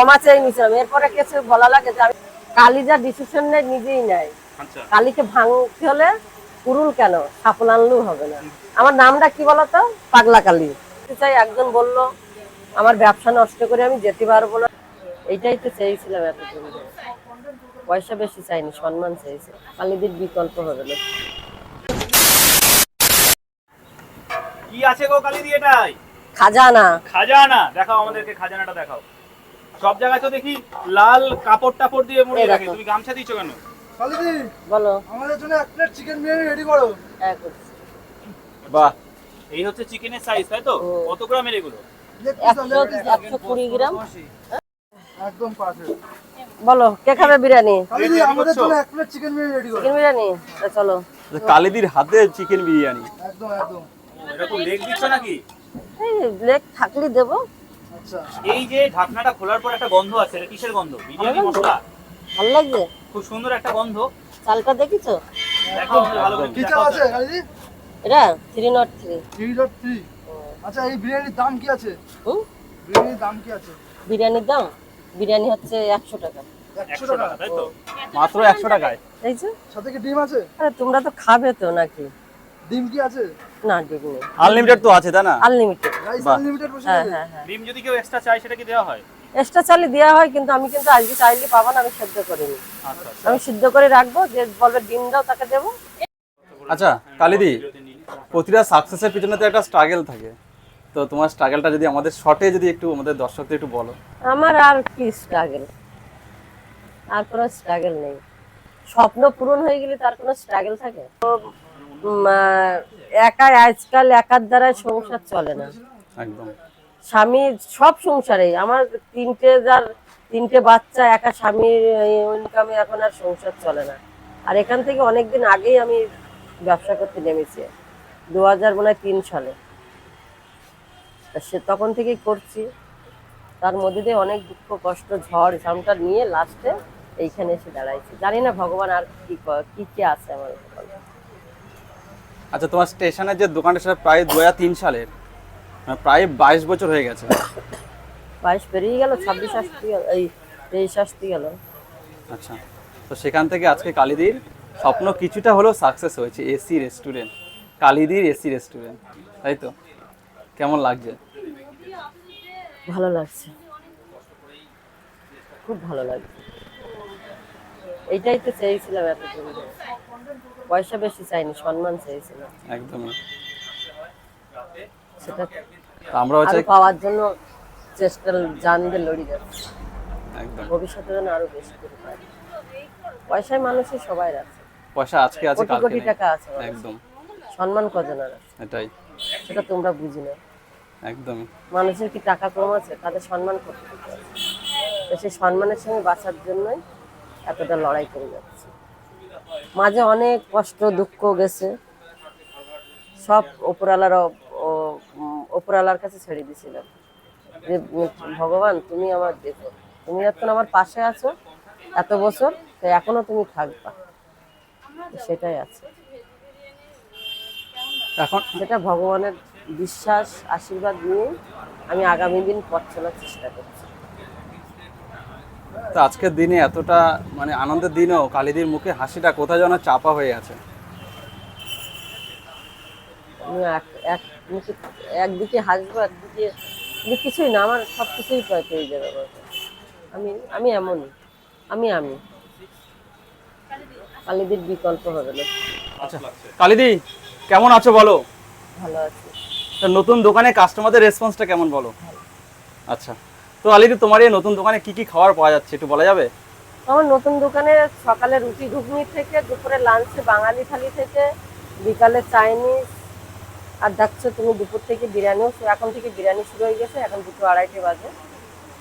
ক্ষমা চেয়ে নিয়েছিলাম এরপরে কিছু বলা লাগে যে আমি কালী যা ডিসিশন নেয় নিজেই নেয়। আচ্ছা। কালীকে ভাঙতে হলে কুরুল কেন? সাপন আনলেও হবে না। আমার নামটা কি বলতো? পাগলা কালী। চাই একজন বলল আমার ব্যবসা নষ্ট করে আমি যেতে পারব না। এইটাই তো চেয়েছিলাম এতদিন। পয়সা বেশি চাইনি সম্মান চাইছি কালীদের বিকল্প হবে না। কি আছে গো কালিদি এটাই? খাজানা। খাজানা। দেখাও আমাদেরকে খাজানাটা দেখাও। সব জায়গায় তো দেখি লাল কাপড় টাপড় দিয়ে এই রাখে তুমি গামছা দিচ্ছ কেন? কালিদি বলো। আমাদের জন্য এক প্লেট চিকেন বিরিয়ানি রেডি করো। হ্যাঁ করছি। বাহ। এই হচ্ছে চিকেনের সাইজ তাই তো। কত গ্রামের এগুলো? লেগ পিস একশো কুড়ি গ্রাম। একদম পারফেক্ট বলো কে খাবে বিরিয়ানি? আমাদের জন্য এক প্লেট চিকেন বিরিয়ানি রেডি করো। চিকেন বিরিয়ানি? চলো। কালিদির হাতে চিকেন বিরিয়ানি। একদম একদম। এরকম লেগ দিচ্ছ নাকি? এই লেগ থাকলে দেবো। আচ্ছা এই যে ঢাকনাটা খোলার পর একটা গন্ধ আছে এটা কিসের গন্ধ? বিরিয়ানি মশলা? ভালো লাগছে? খুব সুন্দর একটা গন্ধ। চালটা দেখিছো? দেখো ভালো করে কি চাল আছে কালিদি এটা three not three three dot three আচ্ছা এই বিরিয়ানির দাম কি আছে? হুম? বিরিয়ানির দাম কি আছে? বিরিয়ানির দাম? বিরিয়ানি হচ্ছে একশো টাকা। একশো একশো টাকা? টাকা তাই তো? মাত্র একশো টাকায়। দেখছ সাথে কি ডিম আছে? আরে তোমরা তো খাবে তো নাকি? ডিম কি আছে? না ডিম নেই। আনলিমিটেড তো আছে তাই না? আনলিমিটেড রাইস বাহ। আনলিমিটেড বসে হ্যাঁ হ্যাঁ হ্যাঁ। ডিম যদি কেউ এক্সট্রা চায় সেটা কি দেওয়া হয়? এক্সট্রা চালে দেওয়া হয় কিন্তু আমি কিন্তু আজকে চাইলে পাবো না আমি সেদ্ধ করিনি। আচ্ছা আচ্ছা। আমি সিদ্ধ করে রাখব যে বলবে ডিম দাও তাকে দেবো। আচ্ছা কালিদি প্রতিটা সাকসেসের পিছনে তো একটা স্ট্রাগল থাকে। তো তোমার স্ট্রাগলটা যদি আমাদের শর্টে যদি একটু আমাদের দর্শকদের একটু বলো। আমার আর কি স্ট্রাগল আর কোনো স্ট্রাগল নেই। স্বপ্ন পূরণ হয়ে গেলে তার কোনো স্ট্রাগল থাকে? তো, একাই আজকাল একার দ্বারা সংসার চলে না। স্বামী সব সংসারে আমার তিনটে যার তিনটে বাচ্চা একা স্বামীর ইনকামে এখন আর সংসার চলে না। আর এখান থেকে অনেকদিন আগেই আমি ব্যবসা করতে নেমেছি দু হাজার মনে হয় তিন সালে। সে তখন থেকেই করছি। তার মধ্যে দিয়ে অনেক দুঃখ কষ্ট ঝড় ঝামটা নিয়ে লাস্টে এইখানে এসে দাঁড়াইছি। জানি না ভগবান আর কি কি কি আছে আমার। আচ্ছা তোমার স্টেশনের যে দোকানটা সেটা প্রায় দু হাজার তিন সালের। প্রায় বাইশ বছর হয়ে গেছে। বাইশ পেরিয়ে গেল ছাব্বিশ আসতে গেল এই তেইশ আসতে গেল। আচ্ছা তো সেখান থেকে আজকে কালিদির স্বপ্ন কিছুটা হলেও সাকসেস হয়েছে এসি রেস্টুরেন্ট কালিদির এসি রেস্টুরেন্ট তাই তো? কেমন লাগছে? ভালো লাগছে। খুব ভালো লাগছে। এইটাই তো চেয়েছিলাম এত। পয়সা বেশি চাইনি সম্মান চেয়েছিলাম। একদমই সেটা তো আমরাও চাই পাওয়ার জন্য চেষ্টা জান দিয়ে লড়ি যাচ্ছে। একদম। ভবিষ্যতে যেন আরও বেশি করে পাই পয়সায় মানুষের সবাই রাখছে পয়সা আজকে আছে কালকে কোটি টাকা আছে একদম। সম্মান কজন আর আছে? এটাই। সেটা তোমরা বুঝি না একদমই মানুষের কি টাকা কম আছে? তাদের সম্মান করতে হবে তো সেই সম্মানের সঙ্গে বাঁচার জন্যই এতটা লড়াই করে যাচ্ছে। মাঝে অনেক কষ্ট দুঃখ গেছে। সব ওপরালার ওপরালার কাছে ছেড়ে দিয়েছিলাম। যে ভগবান তুমি আমার দেখো। তুমি এখন আমার পাশে আছো এত বছর তো এখনও তুমি থাকবা। সেটাই আছে। এখন সেটা ভগবানের বিশ্বাস আশীর্বাদ নিয়ে আমি আগামী দিন পথ চলার চেষ্টা করছি। তো আজকের দিনে এতটা মানে আনন্দের দিনেও কালিদির মুখে হাসিটা কোথায় যেন চাপা হয়ে আছে? আমি এক- একদিকে হাসবো একদিকে কিছুই না আমার সব কিছুই পেয়ে পেয়ে যাবে আমার আমি আমি এমনই। আমি আমি। কালীদের বিকল্প হবে না। আচ্ছা কালিদি কেমন আছো বলো? ভালো আছি। তো নতুন দোকানে কাস্টমারদের রেসপন্সটা কেমন বলো? আচ্ছা তো আলিদি তোমার এই নতুন দোকানে কি কি খাবার পাওয়া যাচ্ছে একটু বলা যাবে? আমার নতুন দোকানে সকালে রুটি ঘুগনি থেকে দুপুরে লাঞ্চে বাঙালি থালি থেকে বিকালে চাইনিজ আর দেখছ তুমি দুপুর থেকে বিরিয়ানিও শু- এখন থেকে বিরিয়ানি শুরু হয়ে গেছে এখন দুটো আড়াইটে বাজে।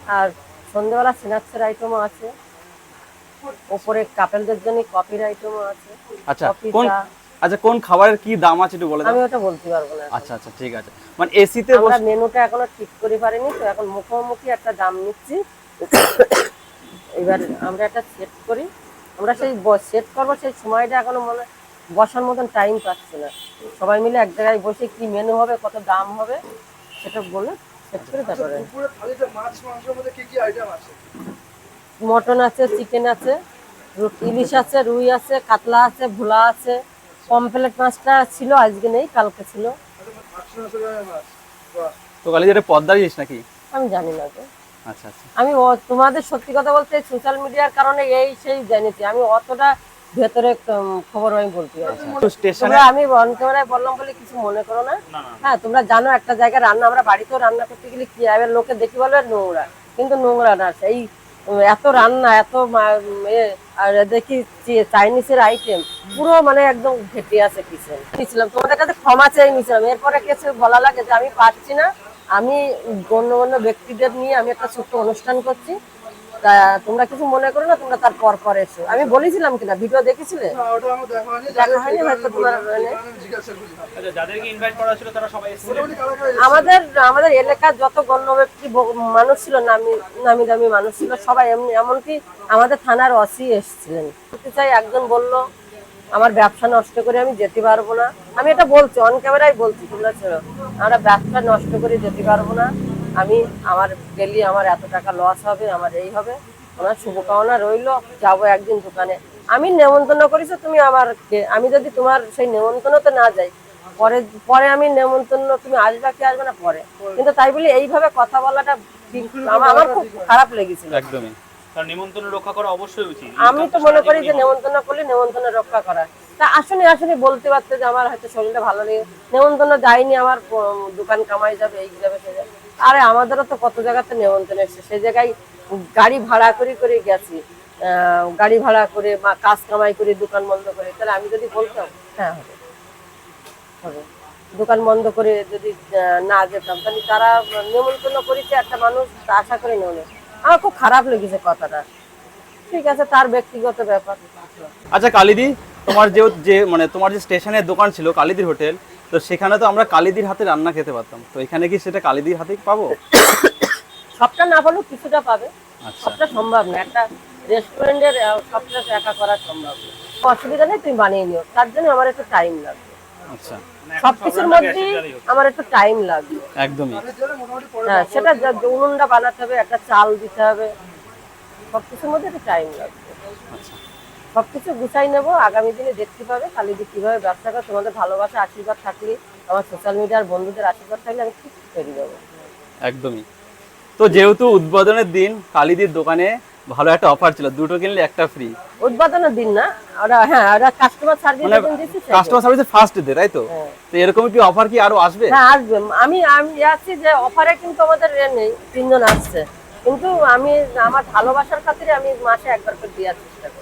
আর সন্ধ্যেবেলা স্ন্যাক্সের আইটেমও আছে। ওপরে কাপেলদের জন্য কফির আইটেমও আছে। আচ্ছা কোন আচ্ছা কোন খাবারের কি দাম আছে একটু বলে দাও। আমি ওটা বলতে পারব না আচ্ছা আচ্ছা ঠিক আছে। মানে এসিতে আমরা মেনুটা এখনও ঠিক করে পারিনি তো এখন মুখোমুখি একটা দাম নিচ্ছি। এবার আমরা একটা সেট করি। আমরা সেই সেট করব সেই সময়টা এখনও মনে বসার মতন টাইম পাচ্ছি না। সবাই মিলে এক জায়গায় বসে কি মেনু হবে কত দাম হবে সেটা বলে সেট করে তারপরে। দুপুরে থালিতে মাছ মাংসের মধ্যে কি কি আইটেম আছে? মটন আছে চিকেন আছে ইলিশ আছে রুই আছে কাতলা আছে ভোলা আছে পমফ্লেট মাছটা ছিল আজকে নেই কালকে ছিল। বাহ তো ইলিশ নাকি? আমি জানি না তো। আচ্ছা আচ্ছা। আমি তোমাদের সত্যি কথা বলতে সোশ্যাল মিডিয়ার কারণে এই সেই জেনেছি আমি অতটা ভেতরে খবর আমি বলতে তোমরা আমি ক্যামেরায় বললাম বলে কিছু মনে করো না? হ্যাঁ তোমরা জানো একটা জায়গায় রান্না আমরা বাড়িতেও রান্না করতে গেলে কি হবে লোকে দেখি বলবে নোংরা। কিন্তু নোংরা না সেই এত রান্না এত আর দেখি চাইনিজের আইটেম পুরো মানে একদম ঘেটে আছে কিচেন নিয়েছিলাম। তোমাদের কাছে ক্ষমা চেয়ে নিয়েছিলাম। এরপরে কিছু বলা লাগে যে আমি পারছি না। আমি গণ্যমান্য ব্যক্তিদের নিয়ে আমি একটা ছোট্ট অনুষ্ঠান করছি। তা তোমরা কিছু মনে করো না তোমরা তার পর পর এসো। আমি বলেছিলাম কিনা? ভিডিও দেখেছিলে? দেখা হয়নি। হয়তো তোমার মানে- আচ্ছা যাদেরকে ইনভাইট করা ছিল তারা সবাই এসেছিলেন মোটামুটি কারা কারা এসেছে? আমাদের আমাদের এলাকার যত গণ্য ব্যক্তি মানুষ ছিল নামি নামি দামি মানুষ ছিল সবাই এমনি এমনকি আমাদের থানার অসি এসেছিলেন। চাই একজন বলল আমার ব্যবসা নষ্ট করে আমি যেতে পারব না। আমি এটা বলছি অন ক্যামেরাই বলছি তোমরা ছিল আমরা ব্যবসা নষ্ট করে যেতে পারব না। আমি আমার গেলি আমার এত টাকা লস হবে আমার এই হবে ওনার শুভকামনা রইল যাব একদিন দোকানে। আমি নেমন্তন্ন করেছি তুমি আমার আমি যদি তোমার সেই নেমন্তন্নতে না যাই পরে পরে আমি নেমন্তন্ন তুমি আসবে কি আসবে না পরে। কিন্তু তাই বলে এইভাবে কথা বলাটা আমার আমার খুব খারাপ লেগেছিল একদমই। কারণ রক্ষা করা অবশ্যই উচিত। আমি তো মনে করি যে নেমন্তন্ন করলে নেমন্তন্ন রক্ষা করা। তা আসলে আসলে বলতে পারতে যে আমার হয়তো শরীরটা ভালো নেই। নেমন্তন্ন যায়নি আমার দোকান কামাই যাবে এই যাবে সে যাবে। আরে আমাদেরও তো কত জায়গাতে নেমন্তন্ন এসছে সেই জায়গায় গাড়ি ভাড়া করে করে গেছি। গাড়ি ভাড়া করে বা কাজ কামাই করে দোকান বন্ধ করে। তাহলে আমি যদি বলতাম হ্যাঁ হবে। দোকান বন্ধ করে যদি না যেতাম, তাহলে তারা নেমন্তন্ন করেছে একটা মানুষ আশা করে নেও আমার খুব খারাপ লেগেছে কথাটা। ঠিক আছে, তার ব্যক্তিগত ব্যাপার। আচ্ছা কালিদি, তোমার যে মানে তোমার যে স্টেশনের দোকান ছিল, কালিদির হোটেল তো সেখানে তো আমরা কালিদির হাতে রান্না খেতে পারতাম। তো এখানে কি সেটা কালিদির হাতেই পাবো? সবটা না পারলেও কিছুটা পাবে। আচ্ছা। সবটা সম্ভব না। একটা রেস্টুরেন্টের সবটা একা করা সম্ভব না। অসুবিধা নেই তুমি বানিয়ে নিও। তার জন্য আমার একটু টাইম লাগবে। আচ্ছা। সবকিছুর মধ্যে আমার একটু টাইম লাগবে। একদমই। হ্যাঁ সেটা উনুনটা বানাতে হবে একটা চাল দিতে হবে। সবকিছুর মধ্যে একটু টাইম লাগবে। আচ্ছা। সবকিছু গুছাই নেব আগামী দিনে দেখতে পাবে কালি দিয়ে কীভাবে ব্যবসা করে তোমাদের ভালোবাসা আশীর্বাদ থাকলে আমার সোশ্যাল মিডিয়ার বন্ধুদের আশীর্বাদ থাকলে আমি ঠিক করে দেবো একদমই। তো যেহেতু উদ্বোধনের দিন কালিদির দোকানে ভালো একটা অফার ছিল দুটো কিনলে একটা ফ্রি উদ্বোধনের দিন না ওরা হ্যাঁ ওরা কাস্টমার সার্ভিস মানে যখন দিচ্ছে কাস্টমার সার্ভিসে ফার্স্ট ডে তাই তো? হ্যাঁ। তো এরকম কি অফার কি আরও আসবে? হ্যাঁ আসবে। আমি আমি আছি যে অফারে কিন্তু আমাদের এ নেই তিনজন আসছে। কিন্তু আমি আমার ভালোবাসার খাতিরে আমি মাসে একবার করে দেওয়ার চেষ্টা করি।